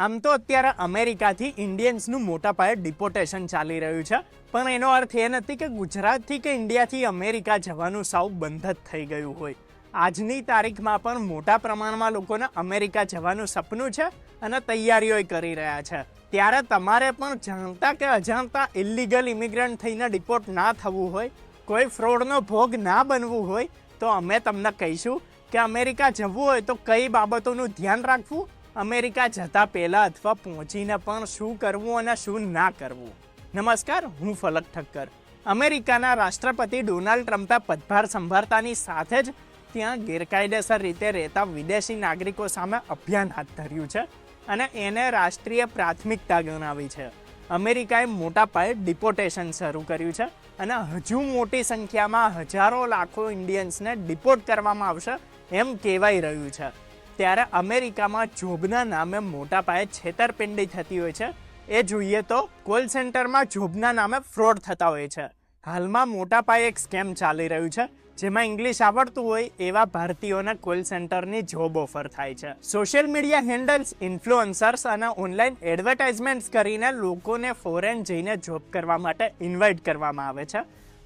આમ તો અત્યારે અમેરિકાથી ઇન્ડિયન્સનું મોટા પાયે ડિપોટેશન ચાલી રહ્યું છે. પણ એનો અર્થ એ નથી કે ગુજરાતથી કે ઇન્ડિયાથી અમેરિકા જવાનું સાવ બંધ જ થઈ ગયું હોય. આજની તારીખમાં પણ મોટા પ્રમાણમાં લોકોને અમેરિકા જવાનું સપનું છે અને તૈયારીઓ કરી રહ્યા છે. ત્યારે તમારે પણ જાણતા કે અજાણતા ઇલિગલ ઇમિગ્રન્ટ થઈને ડિપોર્ટ ના થવું હોય, કોઈ ફ્રોડનો ભોગ ના બનવું હોય, તો અમે તમને કહીશું કે અમેરિકા જવું હોય તો કઈ બાબતોનું ધ્યાન રાખવું અમેરિકા જતા પહેલાં અથવા પહોંચીને પણ શું કરવું અને શું ના કરવું. નમસ્કાર, હું ફલક ઠક્કર. અમેરિકાના રાષ્ટ્રપતિ ડોનાલ્ડ ટ્રમ્પે પદભાર સંભાળતાની સાથે જ ત્યાં ગેરકાયદેસર રીતે રહેતા વિદેશી નાગરિકો સામે અભિયાન હાથ ધર્યું છે અને એને રાષ્ટ્રીય પ્રાથમિકતા ગણાવી છે. અમેરિકાએ મોટા પાયે ડિપોટેશન શરૂ કર્યું છે અને હજુ મોટી સંખ્યામાં હજારો લાખો ઇન્ડિયન્સને ડિપોર્ટ કરવામાં આવશે એમ કહેવાય રહ્યું છે. ત્યારે અમેરિકામાં જોબના નામે મોટા પાયે છેતરપિંડી થતી હોય છે. એ જોઈએ તો કોલ સેન્ટરમાં જોબના નામે ફ્રોડ થતા હોય છે. હાલમાં મોટા પાયે એક સ્કેમ ચાલી રહ્યું છે, જેમાં ઇંગ્લિશ આવડતું હોય એવા ભારતીયોને કોલ સેન્ટરની જોબ ઓફર થાય છે. સોશિયલ મીડિયા હેન્ડલ્સ ઇન્ફ્લુઅન્સર્સ અને ઓનલાઈન એડવર્ટાઇઝમેન્ટ્સ કરીને લોકોને ફોરેન જઈને જોબ કરવા માટે ઇન્વાઇટ કરવામાં આવે છે.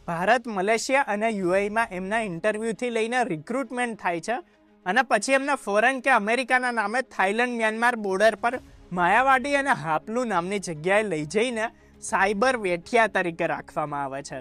ભારત, મલેશિયા અને યુએઈમાં એમના ઇન્ટરવ્યૂથી લઈને રિક્રુટમેન્ટ થાય છે. અને પછી એમને ફોરેન કે અમેરિકાના નામે થાઇલેન્ડ, મ્યાનમાર બોર્ડર પર માયાવાડી અને હાપલુ નામની જગ્યાએ લઈ જઈને સાયબર વેઠિયા તરીકે રાખવામાં આવે છે.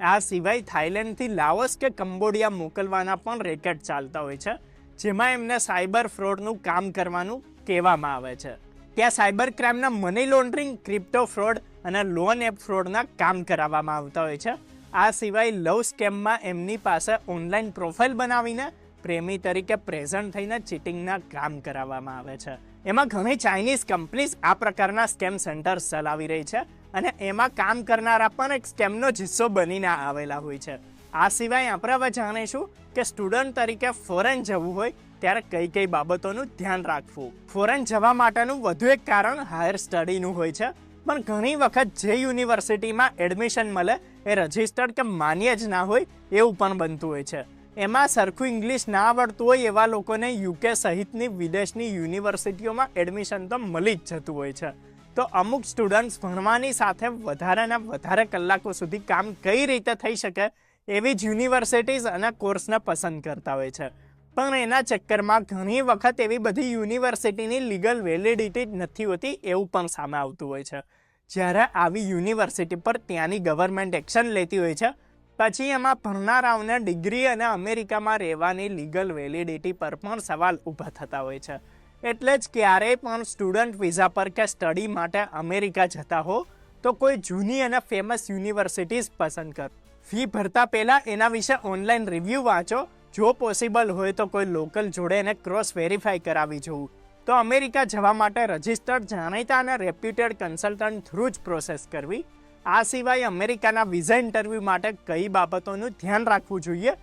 આ સિવાય થાઇલેન્ડથી લાઓસ કે કંબોડિયા મોકલવાના પણ રેકેટ ચાલતા હોય છે, જેમાં એમને સાયબર ફ્રોડનું કામ કરવાનું કહેવામાં આવે છે. ત્યાં સાયબર ક્રાઇમના મની લોન્ડરિંગ, ક્રિપ્ટો ફ્રોડ અને લોન એપ ફ્રોડના કામ કરાવવામાં આવતા હોય છે. આ સિવાય લવ સ્કેમમાં એમની પાસે ઓનલાઈન પ્રોફાઇલ બનાવીને પ્રેમી તરીકે પ્રેઝન્ટ થઈને ચીટિંગના કામ કરાવવામાં આવે છે. એમાં ઘણી ચાઇનીઝ કંપનીઝ આ પ્રકારના સ્કેમ સેન્ટર્સ ચલાવી રહી છે અને એમાં કામ કરનારા પણ એક સ્કેમનો જિસ્સો બનીને આવેલા હોય છે. આ સિવાય આપણે હવે જાણીશું કે સ્ટુડન્ટ તરીકે ફોરેન જવું હોય ત્યારે કઈ કઈ બાબતોનું ધ્યાન રાખવું. ફોરેન જવા માટેનું વધુ એક કારણ હાયર સ્ટડીનું હોય છે. પણ ઘણી વખત જે યુનિવર્સિટીમાં એડમિશન મળે એ રજિસ્ટર્ડ કે માન્ય જ ના હોય એવું પણ બનતું હોય છે. એમાં સરખું ઇંગ્લિશ ના આવડતું હોય એવા લોકોને યુકે સહિતની વિદેશની યુનિવર્સિટીઓમાં એડમિશન તો મળી જ જતું હોય છે. તો અમુક સ્ટુડન્ટ્સ ભણવાની સાથે વધારેના વધારે કલાકો સુધી કામ કઈ રીતે થઈ શકે એવી જ યુનિવર્સિટીઝ અને કોર્સને પસંદ કરતા હોય છે. પણ એના ચક્કરમાં ઘણી વખત એવી બધી યુનિવર્સિટીની લીગલ વેલિડિટી નથી હોતી એવું પણ સામે આવતું હોય છે. જ્યારે આવી યુનિવર્સિટી પર ત્યાંની ગવર્મેન્ટ એક્શન લેતી હોય છે પછી એમાં ભણનારાઓને ડિગ્રી અને અમેરિકામાં રહેવાની લીગલ વેલિડિટી પર પણ સવાલ ઊભા થતા હોય છે. એટલે જ ક્યારેય પણ સ્ટુડન્ટ વિઝા પર કે સ્ટડી માટે અમેરિકા જતા હો, તો કોઈ જૂની અને ફેમસ યુનિવર્સિટીઝ પસંદ કર. ફી ભરતા પહેલાં એના વિશે ઓનલાઈન રિવ્યૂ વાંચો. જો પોસિબલ હોય તો કોઈ લોકલ જોડે એને ક્રોસ વેરીફાઈ કરાવી જવું. તો અમેરિકા જવા માટે રજિસ્ટર્ડ જાણીતા અને રેપ્યુટેડ કન્સલ્ટન્ટ થ્રુ જ પ્રોસેસ કરવી. આ સિવાય અમેરિકાના વિઝા ઇન્ટરવ્યૂ માટે કઈ બાબતોનું ધ્યાન રાખવું જોઈએ?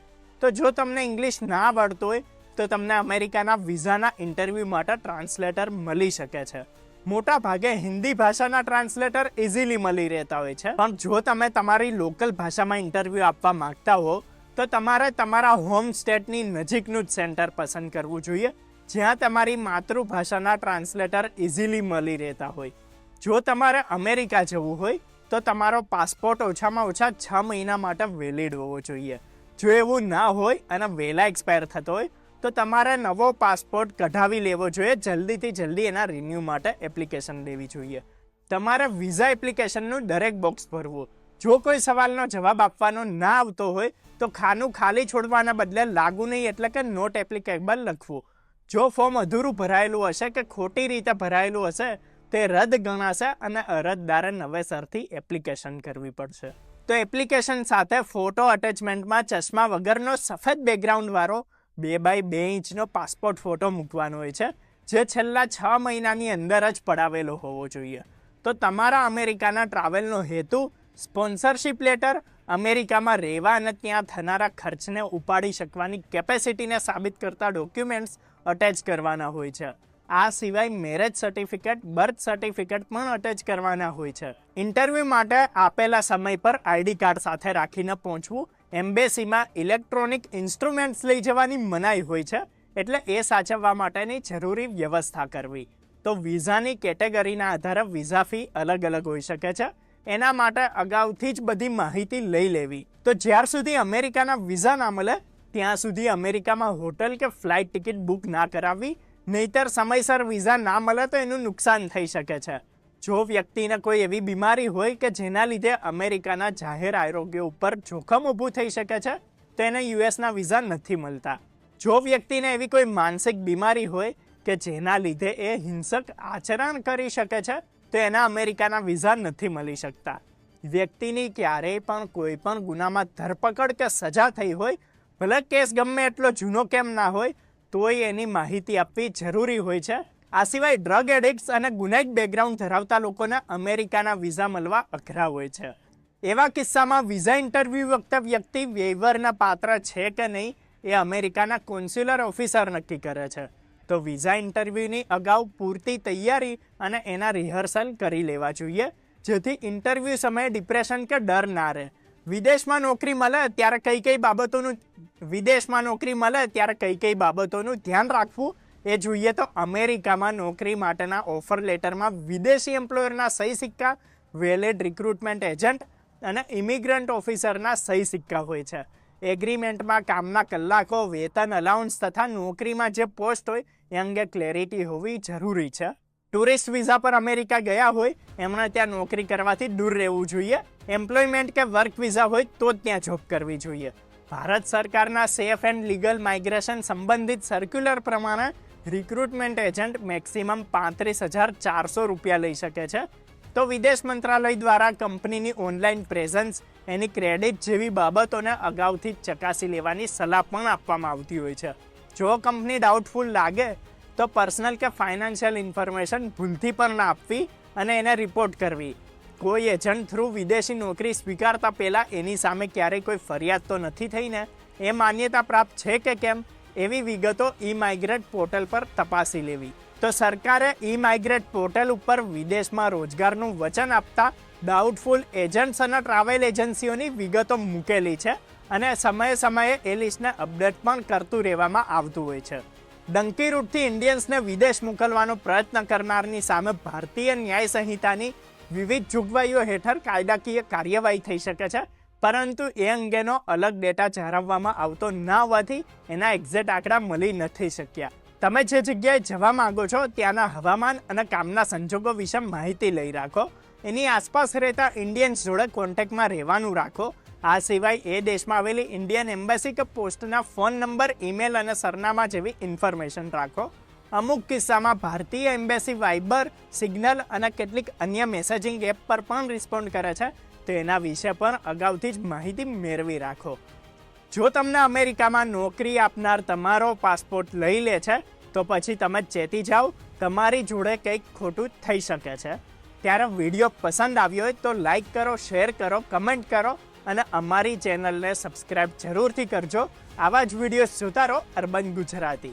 તો જો તમને ઇંગ્લિશ ના આવડતું હોય, તો તમને અમેરિકાના વિઝાના ઇન્ટરવ્યૂ માટે ટ્રાન્સલેટર મળી શકે છે. મોટા ભાગે હિન્દી ભાષાના ટ્રાન્સલેટર ઇઝીલી મળી રહેતા હોય છે. પણ જો તમે તમારી લોકલ ભાષામાં ઇન્ટરવ્યૂ આપવા માંગતા હો, તો તમારે તમારા હોમ સ્ટેટની નજીકનું જ સેન્ટર પસંદ કરવું જોઈએ, જ્યાં તમારી માતૃભાષાના ટ્રાન્સલેટર ઇઝીલી મળી રહેતા હોય. જો તમારે અમેરિકા જવું હોય તો તમારો પાસપોર્ટ ઓછામાં ઓછા છ મહિના માટે વેલિડ હોવો જોઈએ. જો એવું ના હોય અને વહેલા એક્સપાયર થતો હોય, તો તમારે નવો પાસપોર્ટ કઢાવી લેવો જોઈએ. જલ્દીથી જલ્દી એના રિન્યૂ માટે એપ્લિકેશન લેવી જોઈએ. તમારે વિઝા એપ્લિકેશનનું દરેક બોક્સ ભરવું. જો કોઈ સવાલનો જવાબ આપવાનો ના આવતો હોય, તો ખાનું ખાલી છોડવાના બદલે લાગુ નહીં એટલે કે નોટ એપ્લિકેબલ લખવું. જો ફોર્મ અધૂરું ભરાયેલું હશે કે ખોટી રીતે ભરાયેલું હશે તે રદ ગણાશે અને અરજદારે નવેસરથી એપ્લિકેશન કરવી પડશે. તો એપ્લિકેશન સાથે ફોટો અટેચમેન્ટમાં ચશ્મા વગરનો સફેદ બેકગ્રાઉન્ડવાળો બે બાય બે ઇંચનો પાસપોર્ટ ફોટો મૂકવાનો હોય છે, જે છેલ્લા છ મહિનાની અંદર જ પડાવેલો હોવો જોઈએ. તો તમારા અમેરિકાના ટ્રાવેલનો હેતુ સ્પોન્સરશિપ લેટર અમેરિકામાં રહેવા અને ત્યાં થનારા ખર્ચને ઉપાડી શકવાની કેપેસિટીને સાબિત કરતા ડોક્યુમેન્ટ્સ અટેચ કરવાના હોય છે. આ સિવાય મેરેજ સર્ટિફિકેટ બર્થ સર્ટિફિકેટ પણ અટેચ કરવાના હોય છે. ઇન્ટરવ્યૂ માટે આપેલા સમય પર આઈડી કાર્ડ સાથે રાખીને પહોંચવું એમ્બેસીમાં ઇલેક્ટ્રોનિક ઇન્સ્ટ્રુમેન્ટ્સ લઈ જવાની મનાઈ હોય છે, એટલે એ સાચવવા માટેની જરૂરી વ્યવસ્થા કરવી. તો વિઝાની કેટેગરીના આધારે વિઝા ફી અલગ અલગ હોઈ શકે છે. એના માટે અગાઉથી જ બધી માહિતી લઈ લેવી. તો જ્યાર સુધી અમેરિકાના વિઝા ના મળે, ત્યાં સુધી અમેરિકામાં હોટલ કે ફ્લાઇટ ટિકિટ બુક ના કરાવવી નહીતર સમયસર વિઝા ના મળે તો એનું નુકસાન થઈ શકે છે. જો વ્યક્તિને કોઈ એવી બીમારી હોય કે જેના લીધે અમેરિકાના જાહેર આરોગ્ય ઉપર જોખમ ઊભું થઈ શકે છે, તો એને યુએસના વિઝા નથી મળતા. જો વ્યક્તિને એવી કોઈ માનસિક બીમારી હોય કે જેના લીધે એ હિંસક આચરણ કરી શકે છે, તો એના અમેરિકાના વિઝા નથી મળી શકતા. વ્યક્તિની ક્યારેય પણ કોઈ પણ ગુનામાં ધરપકડ કે સજા થઈ હોય, ભલે કેસ ગમે એટલો જૂનો કેમ ના હોય તોય એની માહિતી આપવી જરૂરી હોય છે. આ સિવાય ડ્રગ એડિક્ટ્સ અને ગુનાહિત બેકગ્રાઉન્ડ ધરાવતા લોકોને અમેરિકાના વિઝા મળવા અઘરા હોય છે. એવા કિસ્સામાં વિઝા ઇન્ટરવ્યૂ વખતે વ્યક્તિ વેવરના પાત્ર છે કે નહીં એ અમેરિકાના કોન્સ્યુલર ઓફિસર નક્કી કરે છે. તો વિઝા ઇન્ટરવ્યૂની અગાઉ પૂરતી તૈયારી અને એના રિહર્સલ કરી લેવા જોઈએ, જેથી ઇન્ટરવ્યૂ સમયે ડિપ્રેશન કે ડર ના રહે. વિદેશમાં નોકરી મળે ત્યારે કઈ કઈ બાબતોનું વિદેશમાં નોકરી મળે ત્યારે કઈ કઈ બાબતોનું ધ્યાન રાખવું એ જોઈએ તો અમેરિકામાં નોકરી માટેના ઓફર લેટરમાં વિદેશી એમ્પ્લોયરના સહી સિક્કા વેલેડ રિક્રુટમેન્ટ એજન્ટ અને ઇમિગ્રન્ટ ઓફિસરના સહી સિક્કા હોય છે. એગ્રીમેન્ટમાં કામના કલાકો, વેતન અલાઉન્સ તથા નોકરીમાં જે પોસ્ટ હોય એ અંગે ક્લેરિટી હોવી જરૂરી છે. ટુરિસ્ટ વિઝા પર અમેરિકા ગયા હોય, એમણે ત્યાં નોકરી કરવાથી દૂર રહેવું જોઈએ. એમ્પ્લોયમેન્ટ કે વર્ક વિઝા હોય તો જ ત્યાં જોબ કરવી જોઈએ. ભારત સરકારના સેફ એન્ડ લીગલ માઇગ્રેશન સંબંધિત સર્ક્યુલર પ્રમાણે રિક્રુટમેન્ટ એજન્ટ મેક્સિમમ પાંત્રીસ હજાર ચારસો રૂપિયા લઈ શકે છે. તો વિદેશ મંત્રાલય દ્વારા કંપનીની ઓનલાઈન પ્રેઝન્સ એની ક્રેડિટ જેવી બાબતોને અગાઉથી ચકાસી લેવાની સલાહ પણ આપવામાં આવતી હોય છે. જો કંપની ડાઉટફુલ લાગે તો પર્સનલ કે ફાઇનાન્શિયલ ઇન્ફોર્મેશન ભૂલથી પણ ના આપવી અને એને રિપોર્ટ કરવી. કોઈ એજન્ટ થ્રુ વિદેશી નોકરી સ્વીકારતા પહેલાં એની સામે ક્યારેય કોઈ ફરિયાદ તો નથી થઈને એ માન્યતા પ્રાપ્ત છે કે કેમ? એવી વિગતો ઈ માઇગ્રેટ પોર્ટલ પર તપાસી લેવી. તો સરકારે ઈ માઇગ્રેટ પોર્ટલ ઉપર વિદેશમાં રોજગારનું વચન આપતા ડાઉટફુલ એજન્ટ્સ અને ટ્રાવેલ એજન્સીઓની વિગતો મૂકેલી છે અને સમયે સમયે એ લિસ્ટને અપડેટ પણ કરતું રહેવામાં આવતું હોય છે. ડંકી રૂટથી ઇન્ડિયન્સને વિદેશ મોકલવાનો પ્રયત્ન કરનારની સામે ભારતીય ન્યાય સંહિતાની વિવિધ જોગવાઈઓ હેઠળ કાયદાકીય કાર્યવાહી થઈ શકે છે. પરંતુ એ અંગેનો અલગ ડેટા જાળવવામાં આવતો ન હોવાથી એના એક્ઝેક્ટ આંકડા મળી નથી શક્યા. તમે જે જગ્યાએ જવા માંગો છો ત્યાંના હવામાન અને કામના સંજોગો વિશે માહિતી લઈ રાખો. એની આસપાસ રહેતા ઇન્ડિયન્સ જોડે કોન્ટેક્ટમાં રહેવાનું રાખો. આ સિવાય એ દેશમાં આવેલી ઇન્ડિયન એમ્બેસી કે પોસ્ટના ફોન નંબર ઈમેલ અને સરનામા જેવી ઇન્ફોર્મેશન રાખો. અમુક કિસ્સામાં ભારતીય એમ્બેસી વાઇબર સિગ્નલ અને કેટલીક અન્ય મેસેજિંગ એપ પર પણ રિસ્પોન્ડ કરે છે. તો એના વિશે પણ અગાઉથી જ માહિતી મેળવી રાખો. જો તમને અમેરિકામાં નોકરી આપનાર તમારો પાસપોર્ટ લઈ લે છે, તો પછી તમે ચેતી જાઓ. તમારી જોડે કંઈક ખોટું થઈ શકે છે. ત્યારે વીડિયો પસંદ આવ્યો હોય તો લાઈક કરો, શેર કરો, કમેન્ટ કરો અને અમારી ચેનલને સબસ્ક્રાઈબ જરૂરથી કરજો. આવા જ વીડિયો જોતા રહો અર્બન ગુજરાતી.